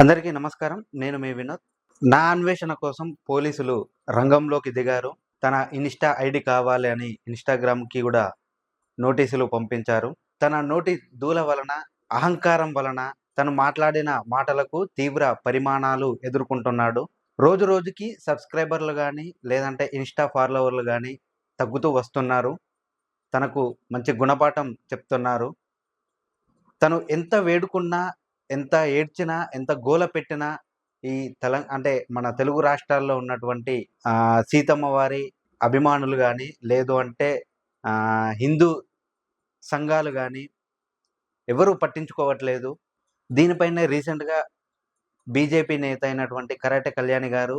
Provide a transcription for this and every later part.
అందరికీ నమస్కారం. నేను మీ వినోద్. నా అన్వేషణ కోసం పోలీసులు రంగంలోకి దిగారు. తన ఇన్స్టా ఐడి కావాలి అని ఇన్స్టాగ్రామ్కి కూడా నోటీసులు పంపించారు. తన నోటి దూల వలన అహంకారం వలన తను మాట్లాడిన మాటలకు తీవ్ర పరిమాణాలు ఎదుర్కొంటున్నాడు. రోజు రోజుకి సబ్స్క్రైబర్లు కానీ లేదంటే ఇన్స్టా ఫాలోవర్లు కానీ తగ్గుతూ వస్తున్నారు. తనకు మంచి గుణపాఠం చెప్తున్నారు. తను ఎంత వేడుకున్నా ఎంత ఏడ్చినా ఎంత గోల పెట్టినా ఈ తెలం అంటే మన తెలుగు రాష్ట్రాల్లో ఉన్నటువంటి సీతమ్మ వారి అభిమానులు కానీ లేదు అంటే హిందూ సంఘాలు కానీ ఎవరు పట్టించుకోవట్లేదు. దీనిపైనే రీసెంట్గా బీజేపీ నేత అయినటువంటి కరాటే కళ్యాణి గారు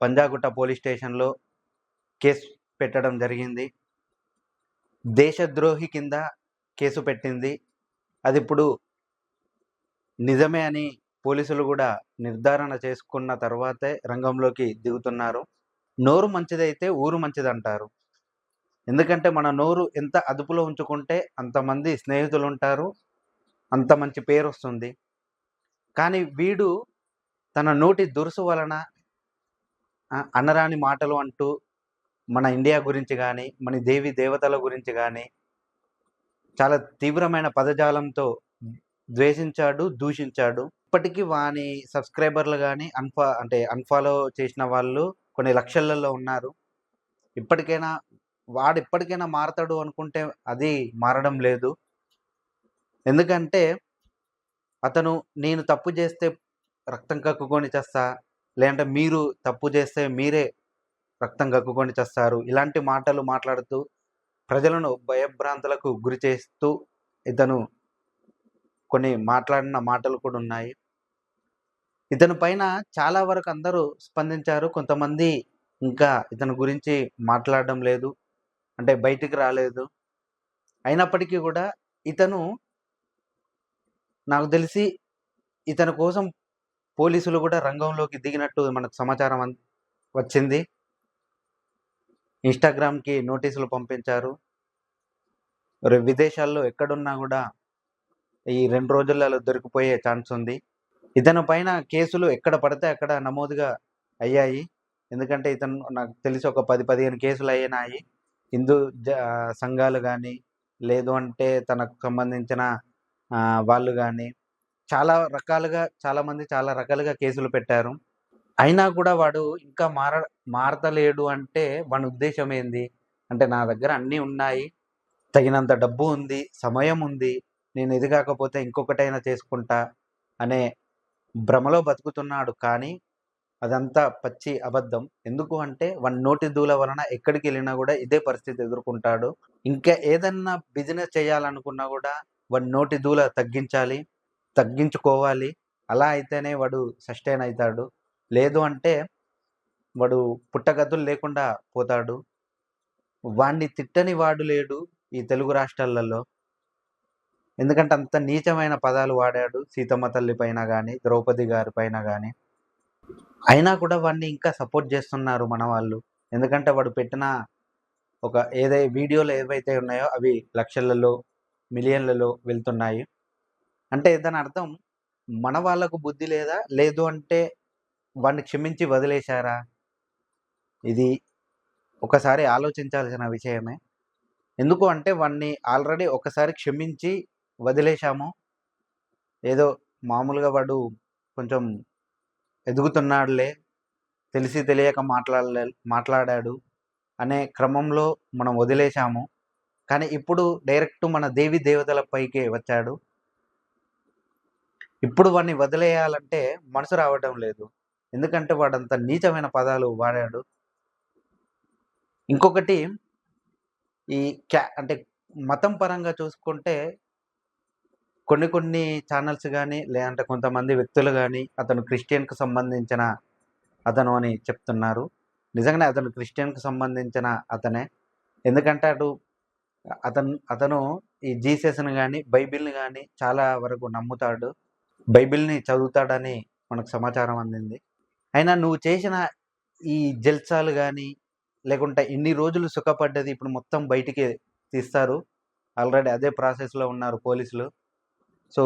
పంజాగుట్ట పోలీస్ స్టేషన్లో కేసు పెట్టడం జరిగింది. దేశద్రోహి కింద కేసు పెట్టింది. అది ఇప్పుడు నిజమే అని పోలీసులు కూడా నిర్ధారణ చేసుకున్న తర్వాతే రంగంలోకి దిగుతున్నారు. నోరు మంచిదైతే ఊరు మంచిదంటారు. ఎందుకంటే మన నోరు ఎంత అదుపులో ఉంచుకుంటే అంతమంది స్నేహితులు ఉంటారు అంత మంచి పేరు వస్తుంది కానీ వీడు తన నోటి దురుసు వలన అనరాని మాటలు అంటూ మన ఇండియా గురించి కానీ మన దేవి దేవతల గురించి కానీ చాలా తీవ్రమైన పదజాలంతో ద్వేషించాడు దూషించాడు. ఇప్పటికీ వాని సబ్స్క్రైబర్లు కానీ అన్ఫా అంటే అన్ఫాలో చేసిన వాళ్ళు కొన్ని లక్షలలో ఉన్నారు. ఇప్పటికైనా వాడు ఇప్పటికైనా మారతాడు అనుకుంటే అది మారడం లేదు. ఎందుకంటే అతను నేను తప్పు చేస్తే రక్తం కక్కుకొని చేస్తా లేదంటే మీరు తప్పు చేస్తే మీరే రక్తం కక్కుకొని చేస్తారు. ఇలాంటి మాటలు మాట్లాడుతూ ప్రజలను భయభ్రాంతులకు గురి చేస్తూ ఇతను కొన్ని మాట్లాడిన మాటలు కూడా ఉన్నాయి. ఇతని పైన చాలా వరకు అందరూ స్పందించారు. కొంతమంది ఇంకా ఇతని గురించి మాట్లాడడం లేదు. అంటే బయటికి రాలేదు. అయినప్పటికీ కూడా ఇతను నాకు తెలిసి ఇతని కోసం పోలీసులు కూడా రంగంలోకి దిగినట్టు మనకు సమాచారం వచ్చింది. ఇన్స్టాగ్రామ్కి నోటీసులు పంపించారు. విదేశాల్లో ఎక్కడున్నా కూడా ఈ రెండు రోజులలో దొరికిపోయే ఛాన్స్ ఉంది. ఇతని పైన కేసులు ఎక్కడ పడితే అక్కడ నమోదుగా అయ్యాయి. ఎందుకంటే ఇతను నాకు తెలిసి ఒక పది పదిహేను కేసులు అయినాయి. హిందూ జ- సంఘాలు కానీ లేదు అంటే తనకు సంబంధించిన ఆ, వాళ్ళు కానీ చాలా రకాలుగా చాలా మంది చాలా రకాలుగా కేసులు పెట్టారు. అయినా కూడా వాడు ఇంకా మార మారతలేడు అంటే వాడి ఉద్దేశం ఏంది? అంటే నా దగ్గర అన్నీ ఉన్నాయి. తగినంత డబ్బు ఉంది సమయం ఉంది. నేను ఇది కాకపోతే ఇంకొకటైనా చేసుకుంటా అనే భ్రమలో బతుకుతున్నాడు. కానీ అదంతా పచ్చి అబద్ధం. ఎందుకు అంటే వన్ నోటి దూల వలన ఎక్కడికి వెళ్ళినా కూడా ఇదే పరిస్థితి ఎదుర్కొంటాడు. ఇంకా ఏదన్నా బిజినెస్ చేయాలనుకున్నా కూడా వాడి నోటి దూల తగ్గించాలి తగ్గించుకోవాలి. అలా అయితేనే వాడు సస్టైన్ అవుతాడు లేదు అంటే వాడు పుట్టగతులు లేకుండా పోతాడు. వాడిని తిట్టని వాడు లేడు ఈ తెలుగు రాష్ట్రాలలో. ఎందుకంటే అంత నీచమైన పదాలు వాడాడు సీతమ్మ తల్లి పైన కానీ ద్రౌపది గారి పైన కానీ అయినా కూడా వాడిని ఇంకా సపోర్ట్ చేస్తున్నారు మన వాళ్ళు. ఎందుకంటే వాడు పెట్టిన ఒక ఏదై వీడియోలు ఏవైతే ఉన్నాయో అవి లక్షలలో మిలియన్లలో వెళ్తున్నాయి. అంటే దాని అర్థం మన వాళ్ళకు బుద్ధి లేదా? లేదు అంటే వాడిని క్షమించి వదిలేశారా? ఇది ఒకసారి ఆలోచించాల్సిన విషయమే. ఎందుకు అంటే వాడిని ఆల్రెడీ ఒకసారి క్షమించి వదిలేశాము. ఏదో మామూలుగా వాడు కొంచెం ఎదుగుతున్నాడులే తెలిసి తెలియక మాట్లాడలే మాట్లాడాడు అనే క్రమంలో మనం వదిలేశాము. కానీ ఇప్పుడు డైరెక్ట్ మన దేవి దేవతల పైకే వచ్చాడు. ఇప్పుడు వాడిని వదిలేయాలంటే మనసు రావడం లేదు. ఎందుకంటే వాడంత నీచమైన పదాలు వాడాడు. ఇంకొకటి ఈ క్యా అంటే మతం పరంగా చూసుకుంటే కొన్ని కొన్ని ఛానల్స్ కానీ లేదంటే కొంతమంది వ్యక్తులు కానీ అతను క్రిస్టియన్కు సంబంధించిన అతను అని చెప్తున్నారు. నిజంగానే అతను క్రిస్టియన్కు సంబంధించిన అతనే. ఎందుకంటే అటు అతను అతను ఈ జీసస్ని కానీ బైబిల్ని కానీ చాలా వరకు నమ్ముతాడు. బైబిల్ని చదువుతాడని మనకు సమాచారం అందింది. అయినా నువ్వు చేసిన ఈ జల్సాలు కానీ లేకుంటే ఇన్ని రోజులు సుఖపడ్డది ఇప్పుడు మొత్తం బయటికి తీస్తారు. ఆల్రెడీ అదే ప్రాసెస్లో ఉన్నారు పోలీసులు. సో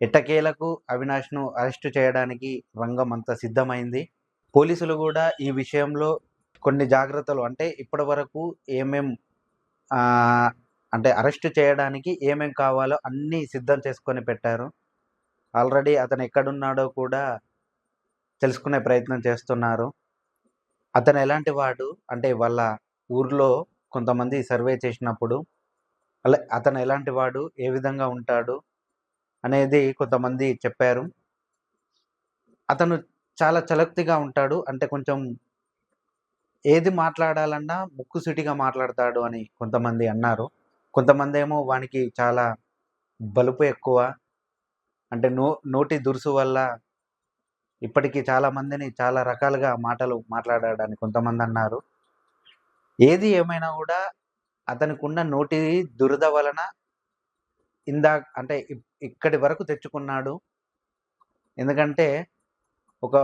ఎట్టకేలకు అవినాష్ను అరెస్టు చేయడానికి రంగం అంత సిద్ధమైంది. పోలీసులు కూడా ఈ విషయంలో కొన్ని జాగ్రత్తలు అంటే ఇప్పటి వరకు ఏమేం అంటే అరెస్ట్ చేయడానికి ఏమేం కావాలో అన్నీ సిద్ధం చేసుకొని పెట్టారు. ఆల్రెడీ అతను ఎక్కడున్నాడో కూడా తెలుసుకునే ప్రయత్నం చేస్తున్నారు. అతను ఎలాంటి వాడు అంటే వాళ్ళ ఊర్లో కొంతమంది సర్వే చేసినప్పుడు అలా అతను ఎలాంటి వాడు ఏ విధంగా ఉంటాడు అనేది కొంతమంది చెప్పారు. అతను చాలా చలక్తిగా ఉంటాడు. అంటే కొంచెం ఏది మాట్లాడాలన్నా ముక్కుసూటిగా మాట్లాడతాడు అని కొంతమంది అన్నారు. కొంతమంది ఏమో వానికి చాలా బలుపు ఎక్కువ. అంటే నో నోటి దురుసు వల్ల ఇప్పటికీ చాలా మందిని చాలా రకాలుగా మాటలు మాట్లాడాడని కొంతమంది అన్నారు. ఏది ఏమైనా కూడా అతనికి ఉన్న నోటి దురద వలన ఇందా అంటే ఇక్కడి వరకు తెచ్చుకున్నాడు. ఎందుకంటే ఒక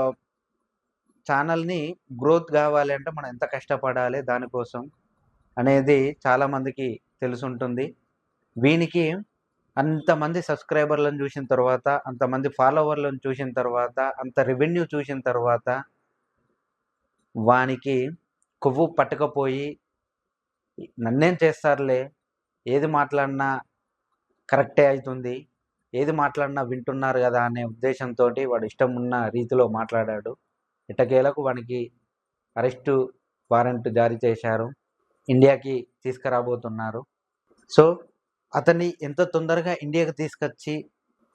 ఛానల్ని గ్రోత్ కావాలి అంటే మనం ఎంత కష్టపడాలి దానికోసం అనేది చాలామందికి తెలుసుంటుంది. వీనికి అంతమంది సబ్స్క్రైబర్లను చూసిన తర్వాత అంతమంది ఫాలోవర్లను చూసిన తర్వాత అంత రెవెన్యూ చూసిన తర్వాత వానికి కొవ్వు పట్టకపోయి నన్నేం చేస్తారులే? ఏది మాట్లాడినా కరెక్టే అవుతుంది ఏది మాట్లాడినా వింటున్నారు కదా అనే ఉద్దేశంతో వాడు ఇష్టం ఉన్న రీతిలో మాట్లాడాడు. ఇటకేలకు వానికి అరెస్టు వారెంట్ జారీ చేశారు. ఇండియాకి తీసుకురాబోతున్నారు. సో అతన్ని ఎంత తొందరగా ఇండియాకి తీసుకొచ్చి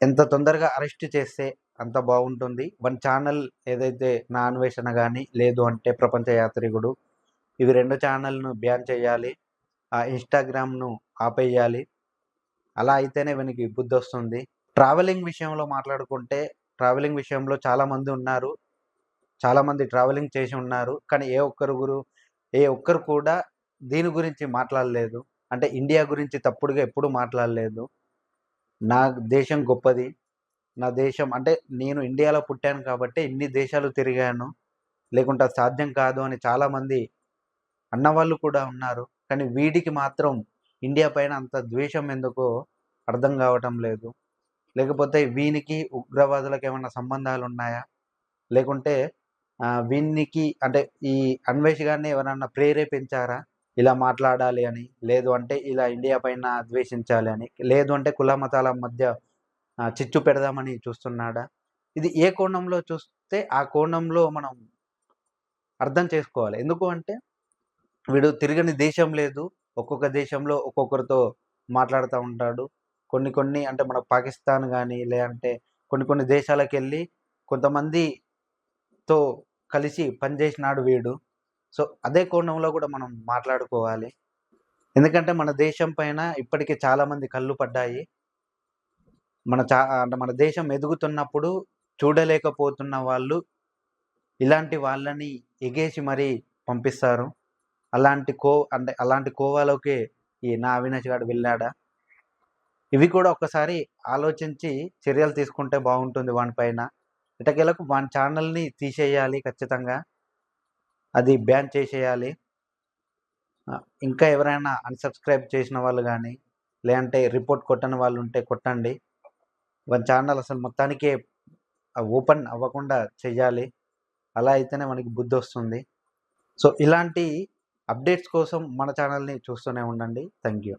ఎంత తొందరగా అరెస్ట్ చేస్తే అంత బాగుంటుంది. వన్ ఛానల్ ఏదైతే నా అన్వేషణ కానీ లేదు అంటే ప్రపంచ యాత్రికుడు ఇవి రెండు ఛానల్ను బ్యాన్ చేయాలి. ఆ ఇన్స్టాగ్రామ్ను ఆపేయాలి. అలా అయితేనే వీనికి బుద్ధి వస్తుంది. ట్రావెలింగ్ విషయంలో మాట్లాడుకుంటే ట్రావెలింగ్ విషయంలో చాలామంది ఉన్నారు. చాలామంది ట్రావెలింగ్ చేసి ఉన్నారు. కానీ ఏ ఒక్కరు గురు ఏ ఒక్కరు కూడా దీని గురించి మాట్లాడలేదు. అంటే ఇండియా గురించి తప్పుడుగా ఎప్పుడు మాట్లాడలేదు. నా దేశం గొప్పది. నా దేశం అంటే నేను ఇండియాలో పుట్టాను కాబట్టి ఇన్ని దేశాలు తిరిగాను. లేకుంటే అది సాధ్యం కాదు అని చాలామంది అన్నవాళ్ళు కూడా ఉన్నారు. కానీ వీడికి మాత్రం ఇండియా పైన అంత ద్వేషం ఎందుకో అర్థం కావటం లేదు. లేకపోతే వీనికి ఉగ్రవాదులకు ఏమైనా సంబంధాలు ఉన్నాయా? లేకుంటే వీనికి అంటే ఈ అన్వేష్ గారిని ఎవరన్నా ప్రేరేపించారా? ఇలా మాట్లాడాలి అని లేదు అంటే ఇలా ఇండియా పైన ద్వేషించాలి అని లేదు అంటే కుల మతాల మధ్య చిచ్చు పెడదామని చూస్తున్నాడా? ఇది ఏ కోణంలో చూస్తే ఆ కోణంలో మనం అర్థం చేసుకోవాలి. ఎందుకు అంటే వీడు తిరగని దేశం లేదు. ఒక్కొక్క దేశంలో ఒక్కొక్కరితో మాట్లాడుతూ ఉంటాడు. కొన్ని కొన్ని అంటే మన పాకిస్తాన్ కానీ లేదంటే కొన్ని కొన్ని దేశాలకు వెళ్ళి కొంతమందితో కలిసి పనిచేసినాడు వీడు. సో అదే కోణంలో కూడా మనం మాట్లాడుకోవాలి. ఎందుకంటే మన దేశం పైన ఇప్పటికే చాలామంది కళ్ళు పడ్డాయి. మన చా అంటే మన దేశం ఎదుగుతున్నప్పుడు చూడలేకపోతున్న వాళ్ళు ఇలాంటి వాళ్ళని ఎగేసి మరీ పంపిస్తారు. అలాంటి కో అంటే అలాంటి కోవాలోకి ఈ నా అవినాష్ గారు వెళ్ళాడా? ఇవి కూడా ఒకసారి ఆలోచించి చర్యలు తీసుకుంటే బాగుంటుంది వానిపైన ఇటకెలకు వాని ఛానల్ని తీసేయాలి ఖచ్చితంగా. అది బ్యాన్ చేసేయాలి. ఇంకా ఎవరైనా అన్సబ్స్క్రైబ్ చేసిన వాళ్ళు కానీ లేదంటే రిపోర్ట్ కొట్టని వాళ్ళు ఉంటే కొట్టండి. వాని ఛానల్ అసలు మొత్తానికే ఓపెన్ అవ్వకుండా చేయాలి. అలా అయితేనే మనకి బుద్ధి వస్తుంది సో ఇలాంటి అప్డేట్స్ కోసం మన ఛానల్ని చూస్తూనే ఉండండి. Thank you